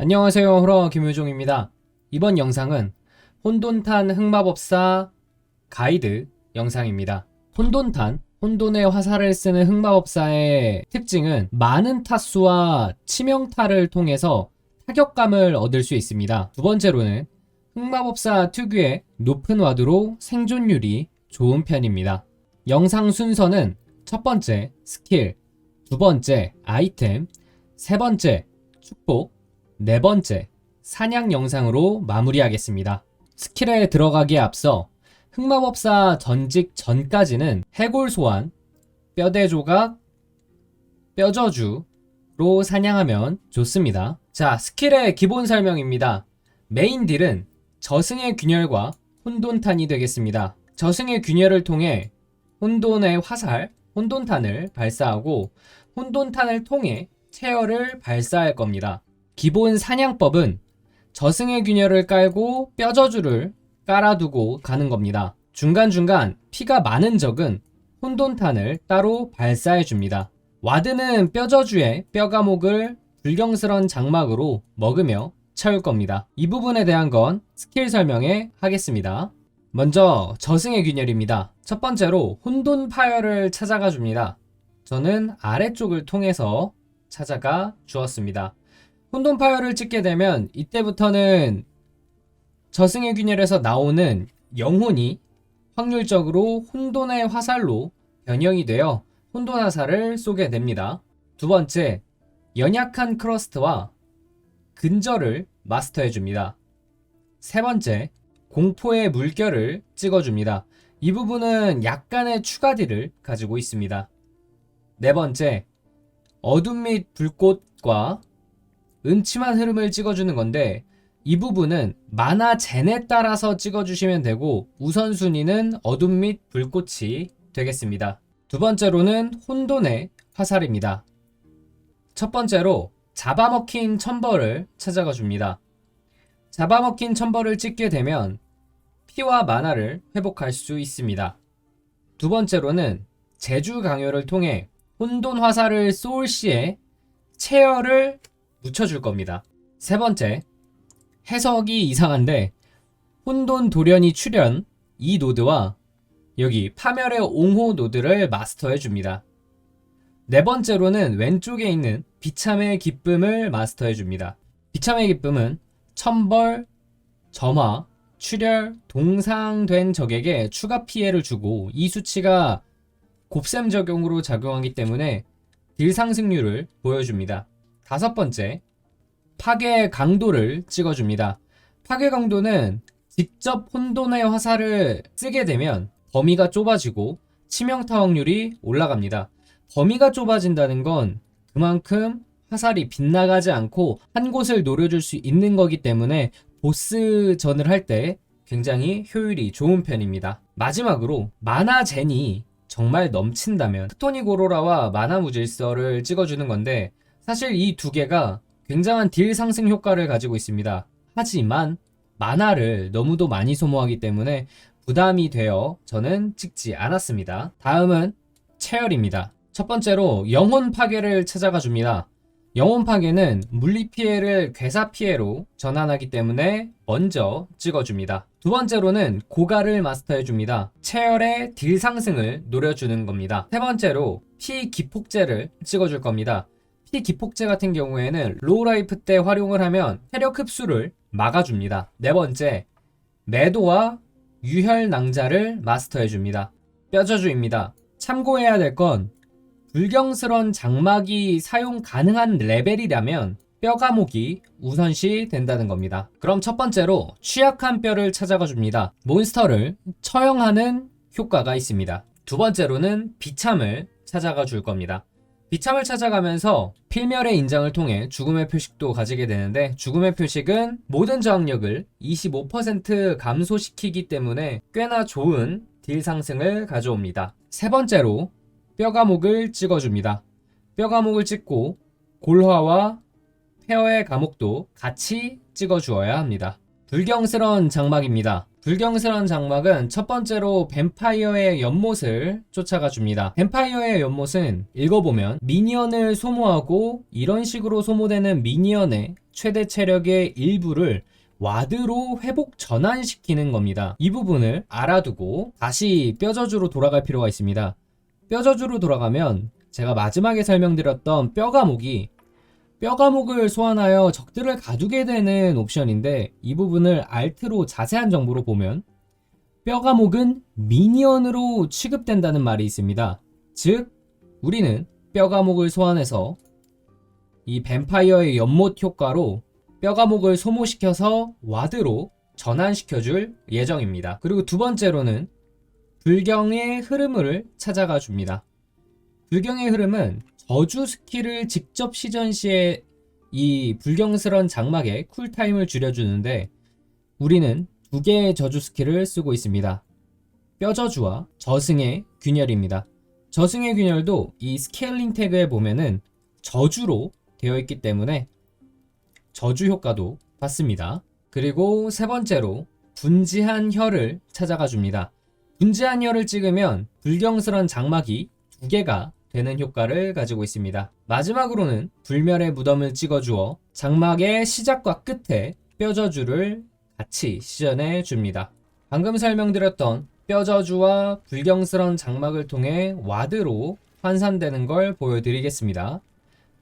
안녕하세요. 호러 김효종입니다. 이번 영상은 혼돈탄 흑마법사 가이드 영상입니다. 혼돈탄, 혼돈의 화살을 쓰는 흑마법사의 특징은 많은 타수와 치명타를 통해서 타격감을 얻을 수 있습니다. 두 번째로는 흑마법사 특유의 높은 와드로 생존율이 좋은 편입니다. 영상 순서는 첫 번째 스킬, 두 번째 아이템, 세 번째 축복, 네 번째, 사냥 영상으로 마무리하겠습니다. 스킬에 들어가기에 앞서 흑마법사 전직 전까지는 해골 소환, 뼈대 조각, 뼈저주로 사냥하면 좋습니다. 자, 스킬의 기본 설명입니다. 메인 딜은 저승의 균열과 혼돈탄이 되겠습니다. 저승의 균열을 통해 혼돈의 화살, 혼돈탄을 발사하고 혼돈탄을 통해 체열을 발사할 겁니다. 기본 사냥법은 저승의 균열을 깔고 뼈저주를 깔아두고 가는 겁니다. 중간중간 피가 많은 적은 혼돈탄을 따로 발사해 줍니다. 와드는 뼈저주의 뼈가목을 불경스런 장막으로 먹으며 채울 겁니다. 이 부분에 대한 건 스킬 설명에 하겠습니다. 먼저 저승의 균열입니다. 첫 번째로 혼돈 파열을 찾아가 줍니다. 저는 아래쪽을 통해서 찾아가 주었습니다. 혼돈 파열을 찍게 되면 이때부터는 저승의 균열에서 나오는 영혼이 확률적으로 혼돈의 화살로 변형이 되어 혼돈 화살을 쏘게 됩니다. 두 번째, 연약한 크러스트와 근절을 마스터해 줍니다. 세 번째, 공포의 물결을 찍어줍니다. 이 부분은 약간의 추가 딜을 가지고 있습니다. 네 번째, 어둠 및 불꽃과 음침한 흐름을 찍어주는 건데 이 부분은 만화 젠에 따라서 찍어주시면 되고 우선순위는 어둠 및 불꽃이 되겠습니다. 두 번째로는 혼돈의 화살입니다. 첫 번째로 잡아먹힌 첨벌을 찾아가 줍니다. 잡아먹힌 첨벌을 찍게 되면 피와 만화를 회복할 수 있습니다. 두 번째로는 제주 강요를 통해 혼돈 화살을 쏠 시에 체열을 묻혀줄 겁니다. 세 번째, 해석이 이상한데 혼돈 도련이 출현 이 노드와 여기 파멸의 옹호 노드를 마스터해 줍니다. 네 번째로는 왼쪽에 있는 비참의 기쁨을 마스터해 줍니다. 비참의 기쁨은 천벌, 점화, 출혈, 동상된 적에게 추가 피해를 주고 이 수치가 곱셈 적용으로 작용하기 때문에 딜 상승률을 보여줍니다. 다섯 번째, 파괴 강도를 찍어줍니다. 파괴 강도는 직접 혼돈의 화살을 쓰게 되면 범위가 좁아지고 치명타 확률이 올라갑니다. 범위가 좁아진다는 건 그만큼 화살이 빗나가지 않고 한 곳을 노려줄 수 있는 거기 때문에 보스전을 할 때 굉장히 효율이 좋은 편입니다. 마지막으로 마나 젠이 정말 넘친다면 크토니 고로라와 마나 무질서를 찍어주는 건데 사실 이 두 개가 굉장한 딜 상승 효과를 가지고 있습니다. 하지만 만화를 너무도 많이 소모하기 때문에 부담이 되어 저는 찍지 않았습니다. 다음은 체열입니다. 첫 번째로 영혼 파괴를 찾아가 줍니다. 영혼 파괴는 물리 피해를 괴사 피해로 전환하기 때문에 먼저 찍어줍니다. 두 번째로는 고가를 마스터해 줍니다. 체열의 딜 상승을 노려주는 겁니다. 세 번째로 피 기폭제를 찍어줄 겁니다. 피 기폭제 같은 경우에는 로우 라이프 때 활용을 하면 체력 흡수를 막아줍니다. 네 번째, 매도와 유혈 낭자를 마스터해 줍니다. 뼈저주입니다. 참고해야 될 건 불경스런 장막이 사용 가능한 레벨이라면 뼈 감옥이 우선시 된다는 겁니다. 그럼 첫 번째로 취약한 뼈를 찾아가 줍니다. 몬스터를 처형하는 효과가 있습니다. 두 번째로는 비참을 찾아가 줄 겁니다. 비참을 찾아가면서 필멸의 인장을 통해 죽음의 표식도 가지게 되는데 죽음의 표식은 모든 저항력을 25% 감소시키기 때문에 꽤나 좋은 딜 상승을 가져옵니다. 세 번째로 뼈가목을 찍어줍니다. 뼈가목을 찍고 골화와 폐허의 감옥도 같이 찍어주어야 합니다. 불경스러운 장막입니다. 불경스러운 장막은 첫 번째로 뱀파이어의 연못을 쫓아가 줍니다. 뱀파이어의 연못은 읽어보면 미니언을 소모하고 이런 식으로 소모되는 미니언의 최대 체력의 일부를 와드로 회복 전환시키는 겁니다. 이 부분을 알아두고 다시 뼈저주로 돌아갈 필요가 있습니다. 뼈저주로 돌아가면 제가 마지막에 설명드렸던 뼈가목이 뼈가목을 소환하여 적들을 가두게 되는 옵션인데 이 부분을 알트로 자세한 정보로 보면 뼈가목은 미니언으로 취급된다는 말이 있습니다. 즉 우리는 뼈가목을 소환해서 이 뱀파이어의 연못 효과로 뼈가목을 소모시켜서 와드로 전환시켜줄 예정입니다. 그리고 두 번째로는 불경의 흐름을 찾아가 줍니다. 불경의 흐름은 저주 스킬을 직접 시전 시에 이 불경스런 장막의 쿨타임을 줄여주는데 우리는 두 개의 저주 스킬을 쓰고 있습니다. 뼈저주와 저승의 균열입니다. 저승의 균열도 이 스케일링 태그에 보면은 저주로 되어 있기 때문에 저주 효과도 받습니다. 그리고 세 번째로 분지한 혀를 찾아가 줍니다. 분지한 혀를 찍으면 불경스런 장막이 두 개가 되는 효과를 가지고 있습니다. 마지막으로는 불멸의 무덤을 찍어주어 장막의 시작과 끝에 뼈저주를 같이 시전해 줍니다. 방금 설명드렸던 뼈저주와 불경스런 장막을 통해 와드로 환산되는 걸 보여드리겠습니다.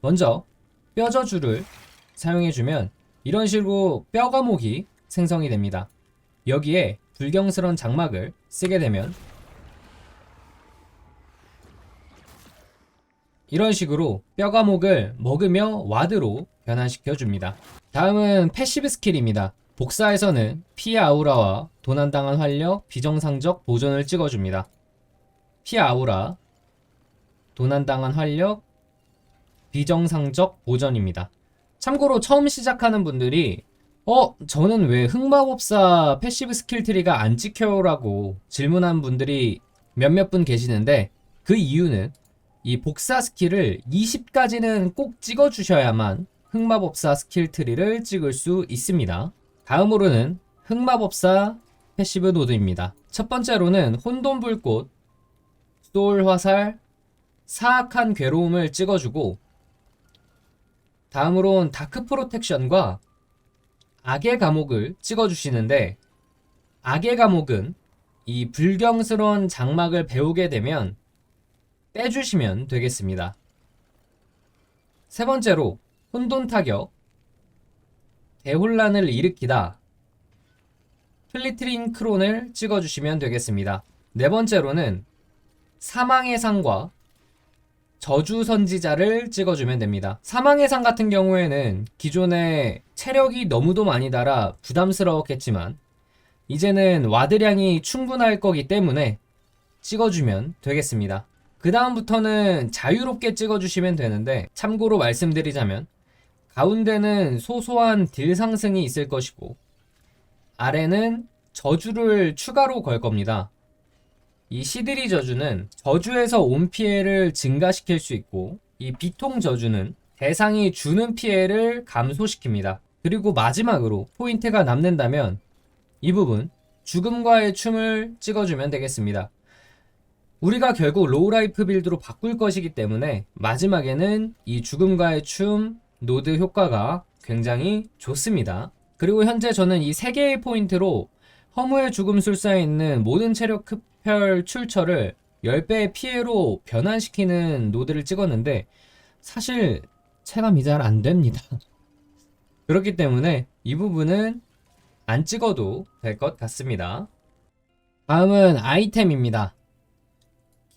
먼저 뼈저주를 사용해주면 이런 식으로 뼈가목이 생성이 됩니다. 여기에 불경스런 장막을 쓰게 되면 이런 식으로 뼈가목을 먹으며 와드로 변환시켜 줍니다. 다음은 패시브 스킬입니다. 복사에서는 피 아우라와 도난당한 활력, 비정상적 보존을 찍어줍니다. 피 아우라, 도난당한 활력, 비정상적 보전입니다. 참고로 처음 시작하는 분들이 어, 저는 왜 흑마법사 패시브 스킬 트리가 안 찍혀요 라고 질문한 분들이 몇몇 분 계시는데 그 이유는 이 복사 스킬을 20까지는 꼭 찍어주셔야만 흑마법사 스킬 트리를 찍을 수 있습니다. 다음으로는 흑마법사 패시브 노드입니다. 첫 번째로는 혼돈 불꽃, 소울 화살, 사악한 괴로움을 찍어주고 다음으론 다크 프로텍션과 악의 감옥을 찍어주시는데 악의 감옥은 이 불경스러운 장막을 배우게 되면 빼주시면 되겠습니다. 세 번째로 혼돈 타격 대혼란을 일으키다 플리트린 크론을 찍어주시면 되겠습니다. 네 번째로는 사망의 상과 저주 선지자를 찍어주면 됩니다. 사망의 상 같은 경우에는 기존에 체력이 너무도 많이 달아 부담스러웠겠지만 이제는 와드량이 충분할 거기 때문에 찍어주면 되겠습니다. 그 다음부터는 자유롭게 찍어주시면 되는데 참고로 말씀드리자면 가운데는 소소한 딜 상승이 있을 것이고 아래는 저주를 추가로 걸 겁니다. 이 시드리 저주는 저주에서 온 피해를 증가시킬 수 있고 이 비통 저주는 대상이 주는 피해를 감소시킵니다. 그리고 마지막으로 포인트가 남는다면 이 부분 죽음과의 춤을 찍어주면 되겠습니다. 우리가 결국 로우라이프 빌드로 바꿀 것이기 때문에 마지막에는 이 죽음과의 춤 노드 효과가 굉장히 좋습니다. 그리고 현재 저는 이세 개의 포인트로 허무의 죽음 술사에 있는 모든 체력 흡혈 출처를 10배의 피해로 변환시키는 노드를 찍었는데 사실 체감이 잘 안 됩니다. 그렇기 때문에 이 부분은 안 찍어도 될 것 같습니다. 다음은 아이템입니다.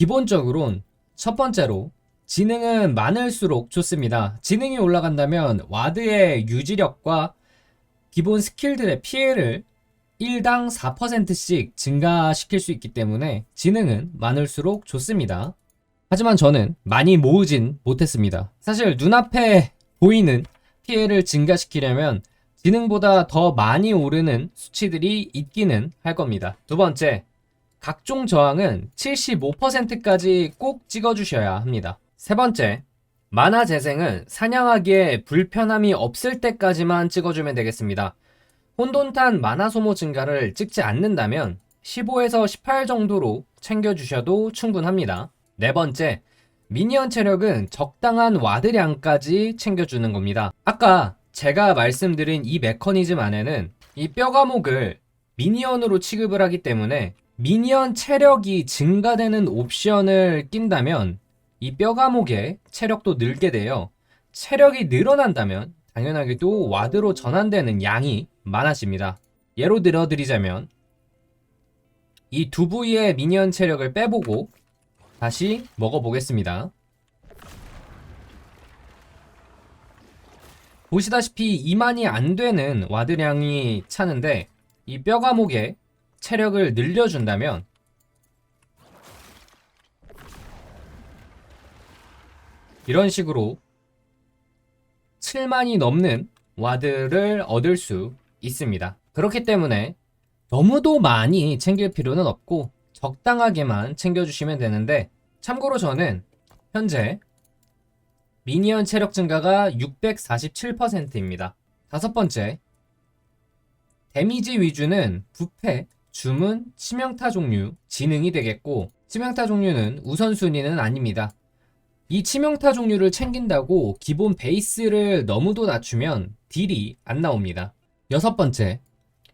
기본적으론 첫 번째로 지능은 많을수록 좋습니다. 지능이 올라간다면 와드의 유지력과 기본 스킬들의 피해를 1당 4%씩 증가시킬 수 있기 때문에 지능은 많을수록 좋습니다. 하지만 저는 많이 모으진 못했습니다. 사실 눈앞에 보이는 피해를 증가시키려면 지능보다 더 많이 오르는 수치들이 있기는 할 겁니다. 두 번째, 각종 저항은 75%까지 꼭 찍어주셔야 합니다. 세 번째, 만화 재생은 사냥하기에 불편함이 없을 때까지만 찍어주면 되겠습니다. 혼돈탄 만화 소모 증가를 찍지 않는다면 15에서 18 정도로 챙겨주셔도 충분합니다. 네 번째, 미니언 체력은 적당한 와드량까지 챙겨주는 겁니다. 아까 제가 말씀드린 이 메커니즘 안에는 이 뼈 과목을 미니언으로 취급을 하기 때문에 미니언 체력이 증가되는 옵션을 낀다면 이뼈 과목의 체력도 늘게 되어 체력이 늘어난다면 당연하게도 와드로 전환되는 양이 많아집니다. 예로 들어드리자면 이 두 부위의 미니언 체력을 빼보고 다시 먹어보겠습니다. 보시다시피 2만이 안 되는 와드량이 차는데 이뼈 과목의 체력을 늘려준다면 이런 식으로 7만이 넘는 와드를 얻을 수 있습니다. 그렇기 때문에 너무도 많이 챙길 필요는 없고 적당하게만 챙겨주시면 되는데 참고로 저는 현재 미니언 체력 증가가 647%입니다. 다섯 번째, 데미지 위주는 부패, 주문, 치명타 종류, 지능이 되겠고 치명타 종류는 우선순위는 아닙니다. 이 치명타 종류를 챙긴다고 기본 베이스를 너무도 낮추면 딜이 안 나옵니다. 여섯 번째,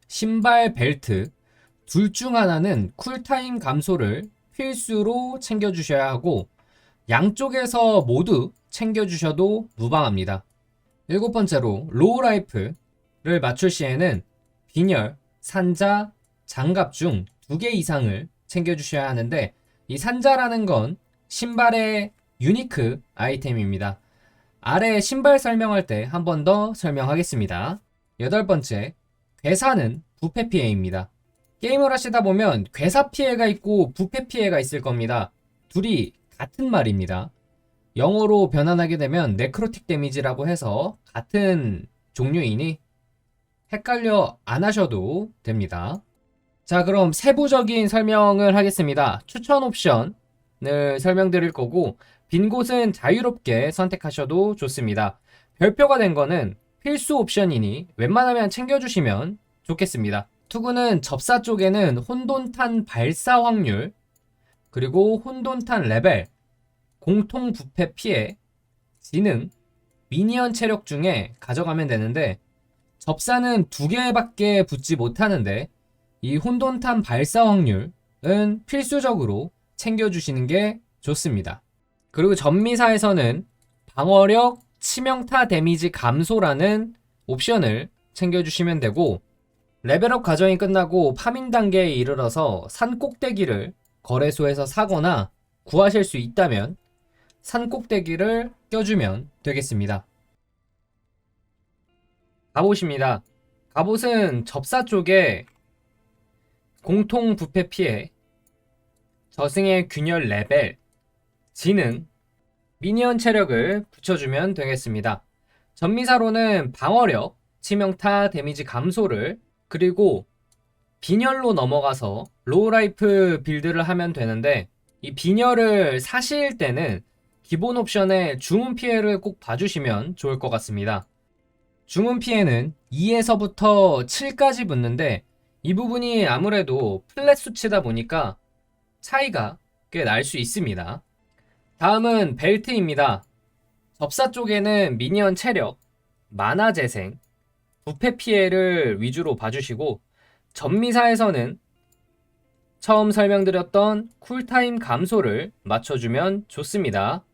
신발, 벨트 둘 중 하나는 쿨타임 감소를 필수로 챙겨주셔야 하고 양쪽에서 모두 챙겨주셔도 무방합니다. 일곱 번째로 로우 라이프를 맞출 시에는 빈혈, 산자, 장갑 중 두 개 이상을 챙겨주셔야 하는데 이 산자라는 건 신발의 유니크 아이템입니다. 아래 신발 설명할 때 한 번 더 설명하겠습니다. 여덟 번째, 괴사는 부패 피해입니다. 게임을 하시다 보면 괴사 피해가 있고 부패 피해가 있을 겁니다. 둘이 같은 말입니다. 영어로 변환하게 되면 네크로틱 데미지라고 해서 같은 종류이니 헷갈려 안 하셔도 됩니다. 자, 그럼 세부적인 설명을 하겠습니다. 추천 옵션을 설명드릴 거고, 빈 곳은 자유롭게 선택하셔도 좋습니다. 별표가 된 거는 필수 옵션이니 웬만하면 챙겨주시면 좋겠습니다. 투구는 접사 쪽에는 혼돈탄 발사 확률, 그리고 혼돈탄 레벨, 공통 부패 피해, 지능, 미니언 체력 중에 가져가면 되는데, 접사는 두 개밖에 붙지 못하는데, 이 혼돈탄 발사 확률은 필수적으로 챙겨주시는 게 좋습니다. 그리고 전미사에서는 방어력, 치명타 데미지 감소라는 옵션을 챙겨주시면 되고 레벨업 과정이 끝나고 파밍 단계에 이르러서 산 꼭대기를 거래소에서 사거나 구하실 수 있다면 산 꼭대기를 껴주면 되겠습니다. 갑옷입니다. 갑옷은 접사 쪽에 공통 부패 피해, 저승의 균열 레벨, 지능, 미니언 체력을 붙여주면 되겠습니다. 전미사로는 방어력, 치명타 데미지 감소를 그리고 빈혈로 넘어가서 로우라이프 빌드를 하면 되는데 이 빈혈을 사실 때는 기본 옵션에 주문 피해를 꼭 봐주시면 좋을 것 같습니다. 주문 피해는 2에서부터 7까지 붙는데 이 부분이 아무래도 플랫 수치다 보니까 차이가 꽤 날 수 있습니다. 다음은 벨트입니다. 접사 쪽에는 미니언 체력, 만화 재생, 부패 피해를 위주로 봐주시고 전미사에서는 처음 설명드렸던 쿨타임 감소를 맞춰주면 좋습니다.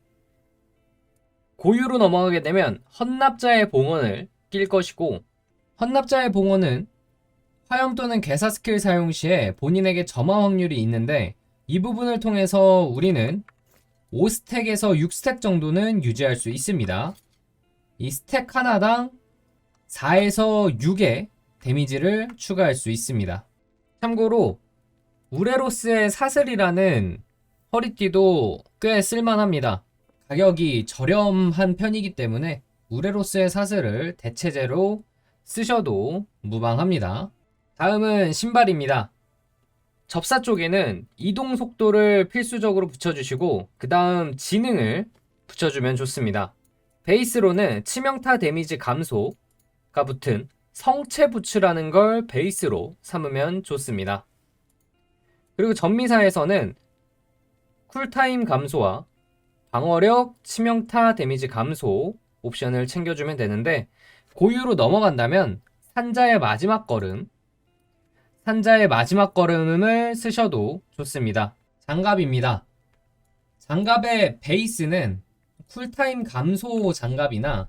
고유로 넘어가게 되면 헌납자의 봉헌을 낄 것이고 헌납자의 봉헌은 화염 또는 개사 스킬 사용 시에 본인에게 점화 확률이 있는데 이 부분을 통해서 우리는 5스택에서 6스택 정도는 유지할 수 있습니다. 이 스택 하나당 4에서 6의 데미지를 추가할 수 있습니다. 참고로 우레로스의 사슬이라는 허리띠도 꽤 쓸만합니다. 가격이 저렴한 편이기 때문에 우레로스의 사슬을 대체제로 쓰셔도 무방합니다. 다음은 신발입니다. 접사 쪽에는 이동 속도를 필수적으로 붙여주시고 그 다음 지능을 붙여주면 좋습니다. 베이스로는 치명타 데미지 감소가 붙은 성체 부츠라는 걸 베이스로 삼으면 좋습니다. 그리고 전미사에서는 쿨타임 감소와 방어력, 치명타 데미지 감소 옵션을 챙겨주면 되는데 고유로 넘어간다면 산자의 마지막 걸음, 산자의 마지막 걸음을 쓰셔도 좋습니다. 장갑입니다. 장갑의 베이스는 쿨타임 감소 장갑이나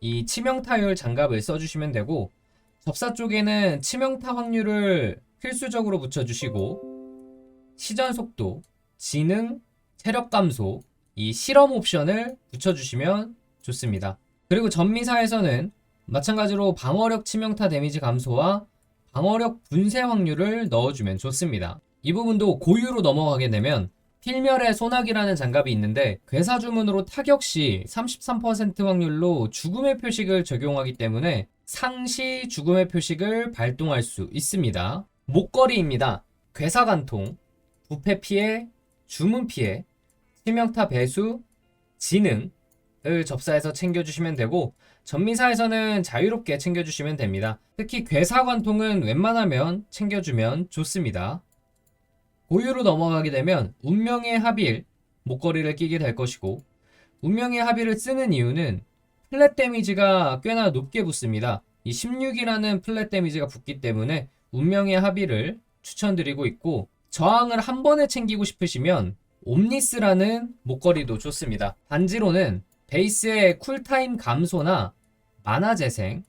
이 치명타율 장갑을 써주시면 되고 접사 쪽에는 치명타 확률을 필수적으로 붙여주시고 시전 속도, 지능, 체력 감소, 이 실험 옵션을 붙여주시면 좋습니다. 그리고 전미사에서는 마찬가지로 방어력 치명타 데미지 감소와 방어력 분쇄 확률을 넣어주면 좋습니다. 이 부분도 고유로 넘어가게 되면 필멸의 소나기라는 장갑이 있는데 괴사 주문으로 타격 시 33% 확률로 죽음의 표식을 적용하기 때문에 상시 죽음의 표식을 발동할 수 있습니다. 목걸이입니다. 괴사 관통, 부패 피해, 주문 피해, 치명타 배수, 지능 을 접사해서 챙겨주시면 되고 전미사에서는 자유롭게 챙겨주시면 됩니다. 특히 괴사 관통은 웬만하면 챙겨주면 좋습니다. 고유로 넘어가게 되면 운명의 합일 목걸이를 끼게 될 것이고 운명의 합일을 쓰는 이유는 플랫 데미지가 꽤나 높게 붙습니다. 이 16이라는 플랫 데미지가 붙기 때문에 운명의 합의를 추천드리고 있고 저항을 한 번에 챙기고 싶으시면 옴니스라는 목걸이도 좋습니다. 반지로는 베이스의 쿨타임 감소나 만화 재생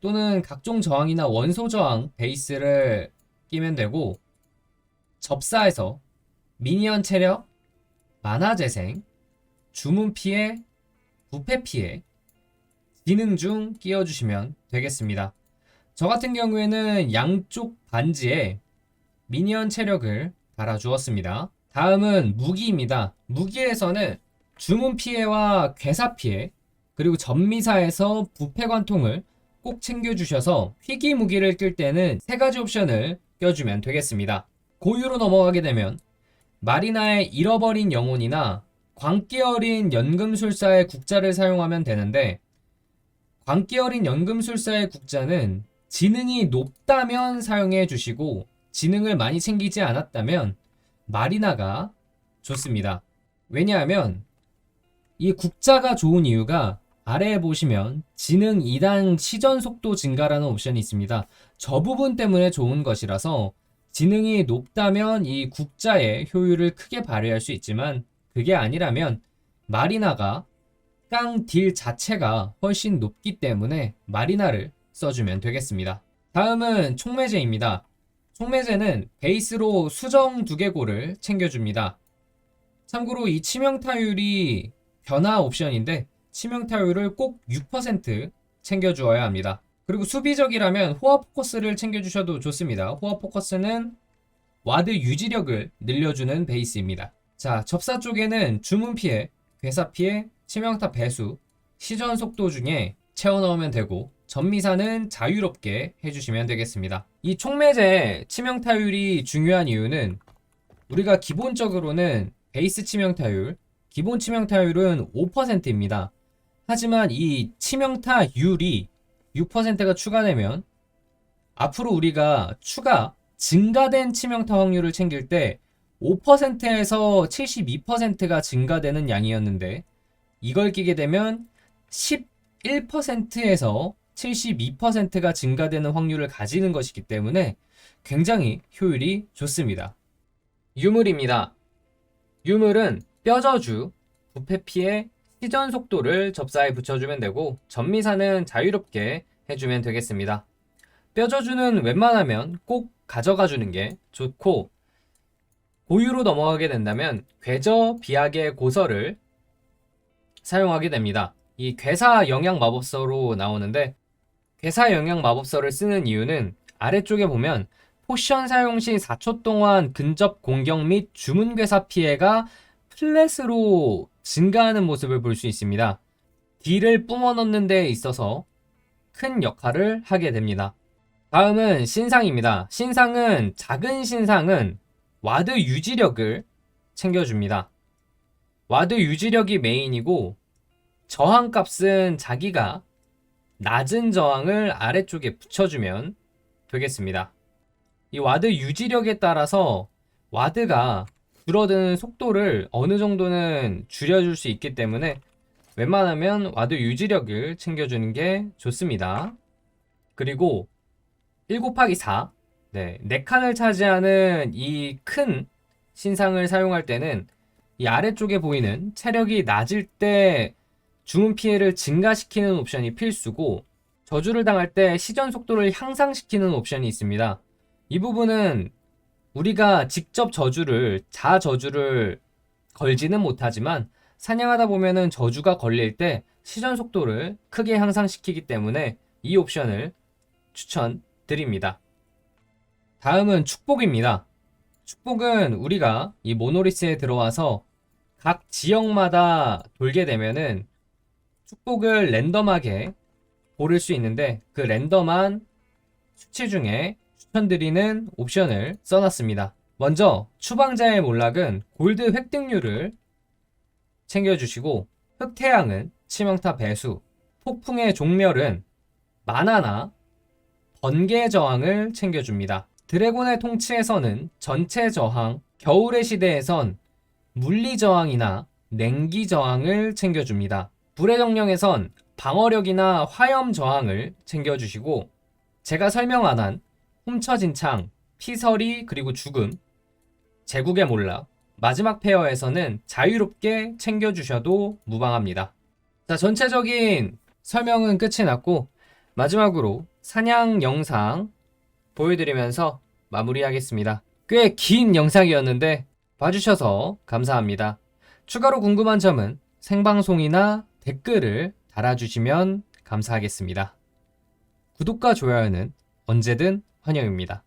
또는 각종 저항이나 원소 저항 베이스를 끼면 되고 접사에서 미니언 체력, 만화 재생, 주문 피해, 부패 피해, 기능 중 끼워주시면 되겠습니다. 저 같은 경우에는 양쪽 반지에 미니언 체력을 달아주었습니다. 다음은 무기입니다. 무기에서는 주문 피해와 괴사 피해, 그리고 전미사에서 부패 관통을 꼭 챙겨주셔서 희귀 무기를 끌 때는 세 가지 옵션을 껴주면 되겠습니다. 고유로 넘어가게 되면 마리나의 잃어버린 영혼이나 광기 어린 연금술사의 국자를 사용하면 되는데 광기 어린 연금술사의 국자는 지능이 높다면 사용해 주시고 지능을 많이 챙기지 않았다면 마리나가 좋습니다. 왜냐하면 이 국자가 좋은 이유가 아래에 보시면 지능 2단 시전 속도 증가라는 옵션이 있습니다. 저 부분 때문에 좋은 것이라서 지능이 높다면 이 국자의 효율을 크게 발휘할 수 있지만 그게 아니라면 마리나가 깡 딜 자체가 훨씬 높기 때문에 마리나를 써주면 되겠습니다. 다음은 총매제입니다. 총매제는 베이스로 수정 두개골을 챙겨줍니다. 참고로 이 치명타율이 변화 옵션인데 치명 타율을 꼭 6% 챙겨주어야 합니다. 그리고 수비적이라면 호화 포커스를 챙겨주셔도 좋습니다. 호화 포커스는 와드 유지력을 늘려주는 베이스입니다. 자, 접사 쪽에는 주문 피해, 괴사 피해, 치명타 배수, 시전 속도 중에 채워 넣으면 되고 전미사는 자유롭게 해주시면 되겠습니다. 이 총매제 치명타율이 중요한 이유는 우리가 기본적으로는 베이스 치명타율, 기본 치명타율은 5%입니다. 하지만 이 치명타율이 6%가 추가되면 앞으로 우리가 추가 증가된 치명타 확률을 챙길 때 5%에서 72%가 증가되는 양이었는데 이걸 끼게 되면 11%에서 72%가 증가되는 확률을 가지는 것이기 때문에 굉장히 효율이 좋습니다. 유물입니다. 유물은 뼈저주, 부패 피해, 시전 속도를 접사에 붙여주면 되고 전미사는 자유롭게 해주면 되겠습니다. 뼈저주는 웬만하면 꼭 가져가 주는 게 좋고 고유로 넘어가게 된다면 궤저 비약의 고서를 사용하게 됩니다. 이 괴사 영양 마법서로 나오는데 괴사 영양 마법서를 쓰는 이유는 아래쪽에 보면 포션 사용 시 4초 동안 근접 공격 및 주문 괴사 피해가 플랫으로 증가하는 모습을 볼 수 있습니다. 딜을 뿜어 넣는 데 있어서 큰 역할을 하게 됩니다. 다음은 신상입니다. 신상은 작은 신상은 와드 유지력을 챙겨줍니다. 와드 유지력이 메인이고 저항 값은 자기가 낮은 저항을 아래쪽에 붙여주면 되겠습니다. 이 와드 유지력에 따라서 와드가 줄어드는 속도를 어느 정도는 줄여줄 수 있기 때문에 웬만하면 와드 유지력을 챙겨주는 게 좋습니다. 그리고 1 곱하기 4. 네, 4칸을 차지하는 이 큰 신상을 사용할 때는 이 아래쪽에 보이는 체력이 낮을 때 주문 피해를 증가시키는 옵션이 필수고 저주를 당할 때 시전 속도를 향상시키는 옵션이 있습니다. 이 부분은 우리가 직접 저주를 자 저주를 걸지는 못하지만 사냥하다 보면은 저주가 걸릴 때 시전 속도를 크게 향상시키기 때문에 이 옵션을 추천드립니다. 다음은 축복입니다. 축복은 우리가 이 모노리스에 들어와서 각 지역마다 돌게 되면은 축복을 랜덤하게 고를 수 있는데 그 랜덤한 수치 중에 추천드리는 옵션을 써놨습니다. 먼저 추방자의 몰락은 골드 획득률을 챙겨주시고 흑태양은 치명타 배수, 폭풍의 종멸은 만화나 번개 저항을 챙겨줍니다. 드래곤의 통치에서는 전체 저항, 겨울의 시대에선 물리 저항이나 냉기 저항을 챙겨줍니다. 불의 정령에선 방어력이나 화염 저항을 챙겨주시고 제가 설명 안 한 훔쳐진 창, 피서리 그리고 죽음, 제국의 몰락, 마지막 페어에서는 자유롭게 챙겨주셔도 무방합니다. 자, 전체적인 설명은 끝이 났고 마지막으로 사냥 영상 보여드리면서 마무리하겠습니다. 꽤 긴 영상이었는데 봐주셔서 감사합니다. 추가로 궁금한 점은 생방송이나 댓글을 달아주시면 감사하겠습니다. 구독과 좋아요는 언제든 환영입니다.